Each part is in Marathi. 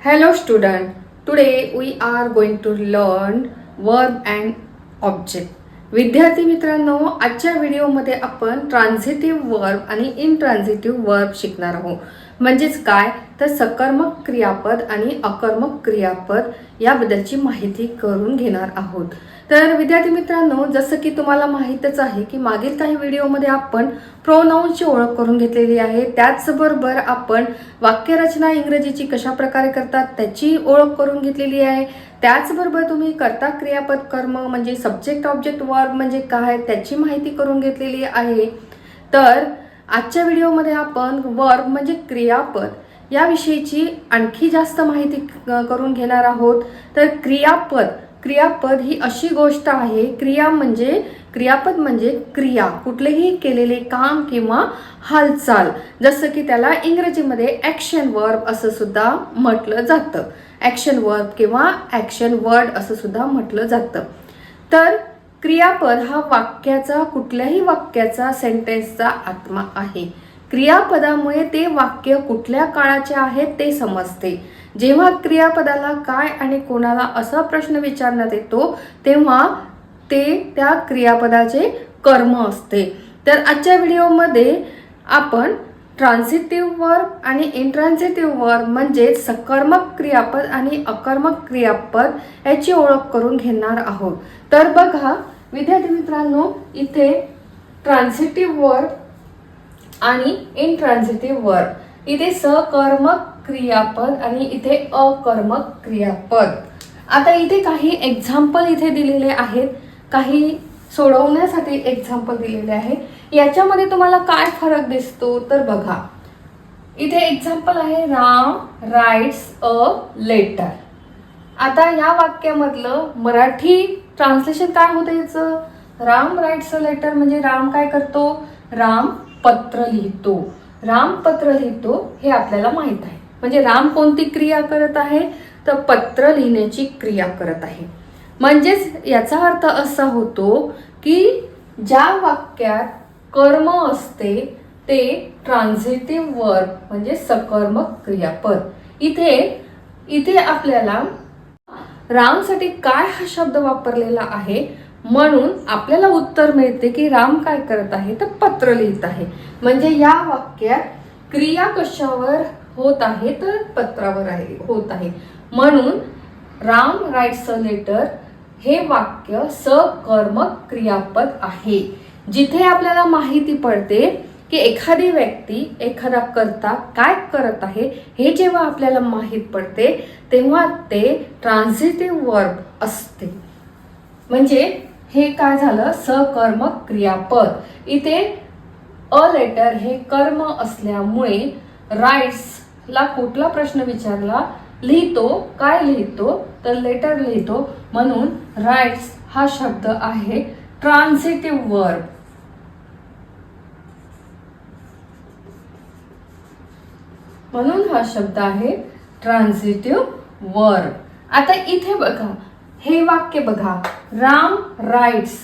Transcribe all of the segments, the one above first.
Hello student, today we are going to learn verb and object. विद्यार्थी मित्रांनो आजच्या व्हिडिओमध्ये आपण ट्रान्झिटिव्ह वर्ब आणि इनट्रान्झिटिव्ह वर्ब शिकणार आहोत म्हणजेच काय? तर सकर्मक क्रियापद आणि अकर्मक क्रियापद याबद्दलची माहिती करून घेणार आहोत. तर विद्यार्थी मित्रांनो जसं की तुम्हाला माहीतच आहे की मागील काही व्हिडिओमध्ये आपण प्रोनाऊनची ओळख करून घेतलेली आहे. त्याचबरोबर आपण वाक्यरचना इंग्रजीची कशा प्रकारे करतात त्याची ओळख करून घेतलेली आहे. त्याचबरोबर तुम्ही कर्ता क्रियापद कर्म म्हणजे सब्जेक्ट ऑब्जेक्ट वर्ब म्हणजे काय त्याची माहिती करून घेतलेली आहे. तर आजच्या व्हिडिओमध्ये आपण वर्ब म्हणजे क्रियापद याविषयीची आणखी जास्त माहिती क- करून घेणार आहोत. तर क्रियापद क्रियापद ही अशी गोष्ट आहे क्रिया म्हणजे क्रियापद म्हणजे क्रिया. कुठलेही केलेले काम किंवा हालचाल. जसं की त्याला इंग्रजीमध्ये ॲक्शन वर्ब असं सुद्धा म्हटलं जातं. ॲक्शन वर्ब किंवा ॲक्शन वर्ड असं सुद्धा म्हटलं जातं. तर क्रियापद हा वाक्याचा कुठल्याही वाक्याचा सेंटेन्सचा आत्मा आहे. क्रियापदामुळे ते वाक्य कुठल्या काळाचे आहे ते समजते. जेव्हा क्रियापदाला काय आणि कोणाला असा प्रश्न विचारण्यात येतो तेव्हा ते त्या क्रियापदाचे कर्म असते. तर आजच्या व्हिडिओमध्ये आपण ट्रान्झिटिव्ह वर्ब आणि इंट्रान्झिटिव्ह वर्ब म्हणजे सकर्मक क्रियापद आणि अकर्मक क्रियापद याची ओळख करून घेणार आहोत. तर बघा विद्यार्थी मित्रांनो इथे ट्रान्झिटिव्ह वर्ब आणि इनट्रान्झिटिव्ह वर्ब इथे सकर्मक क्रियापद आणि इथे अकर्मक क्रियापद. आता इथे काही एक्झाम्पल इथे दिलेले आहेत. काही सोडवण्यासाठी एक्झाम्पल दिलेले आहे याच्यामध्ये तुम्हाला काय फरक दिसतो तर बघा. इथे एक्झाम्पल आहे राम राईट्स अ लेटर आता या वाक्यामधलं मराठी ट्रान्सलेशन काय होतं याचं? राम राईट्स अ लेटर म्हणजे राम काय करतो? राम पत्र लिहितो. राम पत्र लिहितो हे आपल्याला माहीत आहे. म्हणजे राम कोणती क्रिया करत आहे? तर पत्र लिहिण्याची क्रिया करत आहे. म्हणजेच याचा अर्थ असा होतो की ज्या वाक्यात कर्म असते ते ट्रान्झिटिव्ह वर्क म्हणजे सकर्मक क्रियापद. इथे इथे आपल्याला रामसाठी काय हा शब्द वापरलेला आहे? म्हणून आपल्याला उत्तर मिळते की राम काय करत आहे? तर पत्र लिहित आहे. म्हणजे या वाक्यात क्रिया कशावर होत आहे? तर पत्रावर आहे होत आहे. म्हणून राम राईट्स अ लेटर हे वाक्य सकर्मक क्रियापद आहे. जिथे आपल्याला माहिती पडते की एखादी व्यक्ती एखादा करता काय करत आहे हे जेव्हा आपल्याला माहीत पडते तेव्हा ते ट्रान्झिटिव्ह वर्ब असते. म्हणजे हे काय झालं? सकर्मक क्रियापद. इथे अ लेटर हे कर्म असल्यामुळे राईट्सला कुठला प्रश्न विचारला? लिहितो. काय लिहितो? तर लेटर लिहितो. म्हणून राईट्स हा शब्द आहे ट्रान्झिटिव्ह वर्ब म्हणून हा शब्द आहे ट्रान्झिटिव्ह वर्ब आता इथे बघा. हे वाक्य बघा. राम राईट्स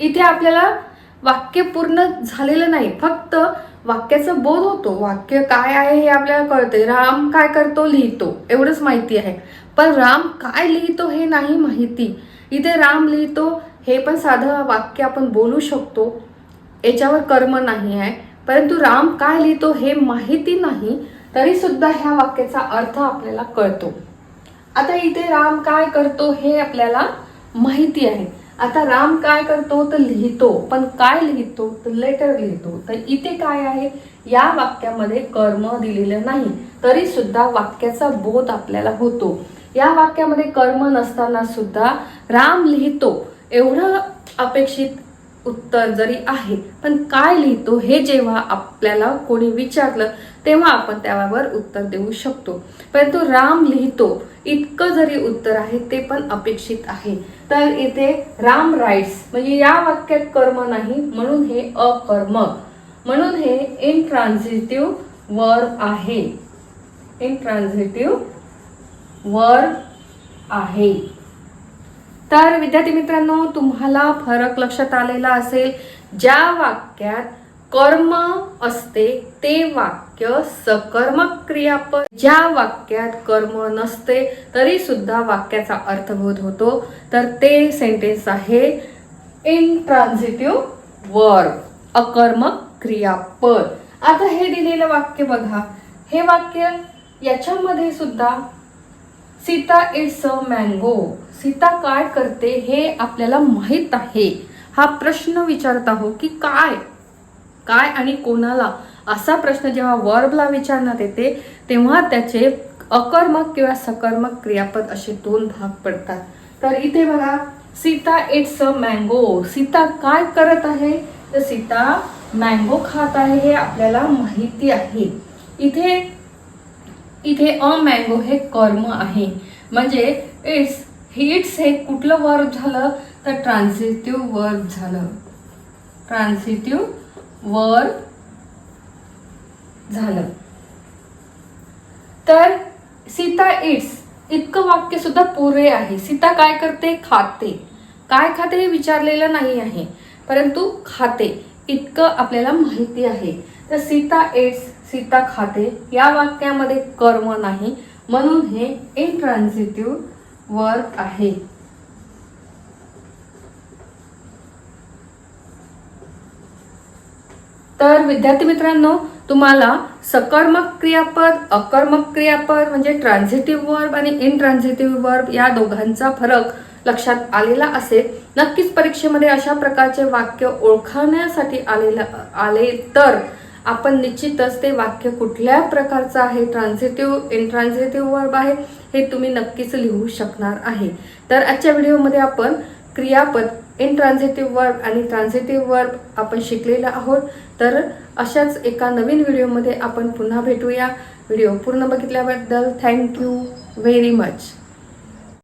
इथे आपल्याला वाक्य पूर्ण झालेलं नाही. फक्त वाक्याचा बोध होतो. वाक्य काय आहे हे आपल्याला कळते राम काय करतो? लिहितो. एवढंच माहिती आहे. पण राम काय लिहितो हे नाही माहिती. इथे राम लिहितो हे पण साधं वाक्य आपण बोलू शकतो. याच्यावर कर्म नाही आहे. परंतु राम काय लिहितो हे माहिती नाही. तरी सुद्धा ह्या वाक्याचा अर्थ आपल्याला कळतो. आता इथे राम काय करतो हे आपल्याला माहिती आहे. आता राम काय करतो तर लिहितो पण काय लिहितो तर लेटर लिहितो. तर इथे काय आहे? या वाक्यामध्ये कर्म दिलेलं नाही. तरी सुद्धा वाक्याचा बोध आपल्याला होतो. या वाक्यामध्ये कर्म नसताना सुद्धा राम लिहितो. एवढं अपेक्षित उत्तर जरी आहे पण काय लिहितो हे जेव्हा आपल्याला कोणी विचारलं तेव्हा आपण त्यावर उत्तर देऊ शकतो. परंतु राम लिहितो इतकं जरी उत्तर आहे ते पण अपेक्षित आहे. तर इथे राम राईट्स म्हणजे या वाक्यात कर्म नाही म्हणून हे अकर्मक म्हणून हे इनट्रान्झिटिव्ह वर्ब आहे. इनट्रान्झिटिव्ह वर्ब आहे. तर विद्यार्थी मित्रांनो तुम्हाला फरक लक्षात आलेला असेल ज्या वाक्यात कर्म असते ते वाक्य सकर्मक क्रियापद. ज्या वाक्यात कर्म नसते तरी सुद्धा वाक्याचा अर्थबोध होतो. तर ते सेंटेन्स आहे इनट्रान्झिटिव्ह वर्ब अकर्मक क्रियापद. आता हे दिलेलं वाक्य बघा. हे वाक्य याच्यामध्ये सुद्धा Sita it's a mango Sita काय करते हे आपल्याला माहीत आहे. हा प्रश्न विचारत आहो की काय? काय आणि कोणाला? असा प्रश्न जेव्हा वर्बला विचारण्यात येते तेव्हा त्याचे अकर्मक किंवा सकर्मक क्रियापद असे दोन भाग पडतात. तर इथे बघा Sita it's a mango. Sita काय करत आहे? तर सीता मँगो खात आहे हे आपल्याला माहिती आहे. इथे इथे अ मँगो हे कर्म आहे. म्हणजे इट्स हिट्स हे कुठलं वर्ब झालं? तर ट्रान्झिटिव्ह वर्ब झालं. ट्रान्झिटिव्ह वर झालं. तर सीता इट्स इतकं वाक्य सुद्धा पुरे आहे. सीता काय करते? खाते. काय खाते हे विचारलेलं नाही आहे. परंतु खाते. इतकं आपल्याला माहिती आहे. तर सीता एड्स सीता खाते. या वाक्यामध्ये कर्म नाही. म्हणून हे इनट्रान्झिटिव्ह वर्क आहे. तर विद्यार्थी मित्रांनो तुम्हाला सकर्मक क्रियापद अकर्मक क्रियापद म्हणजे ट्रान्झिटिव्ह वर्ब आणि इनट्रान्झिटिव्ह वर्ब या दोघांचा फरक लक्षात आलेला असेल. नक्कीच परीक्षेमध्ये अशा प्रकारचे वाक्य ओळखण्यासाठी आलेलं आले तर आपण निश्चितच ते वाक्य कुठल्या प्रकारचं आहे? ट्रान्झिटिव्ह इनट्रान्झिटिव्ह वर्ब आहे हे तुम्ही नक्कीच लिहू शकणार आहे. तर आजच्या व्हिडिओमध्ये आपण क्रियापद इनट्रान्झिटिव्ह वर्ब आणि ट्रान्झिटिव्ह वर्ब आपण शिकलेला आहोत. तर अशाच एका नवीन व्हिडिओमध्ये आपण पुन्हा भेटूया. व्हिडिओ पूर्ण बघितल्याबद्दल थँक्यू व्हेरी मच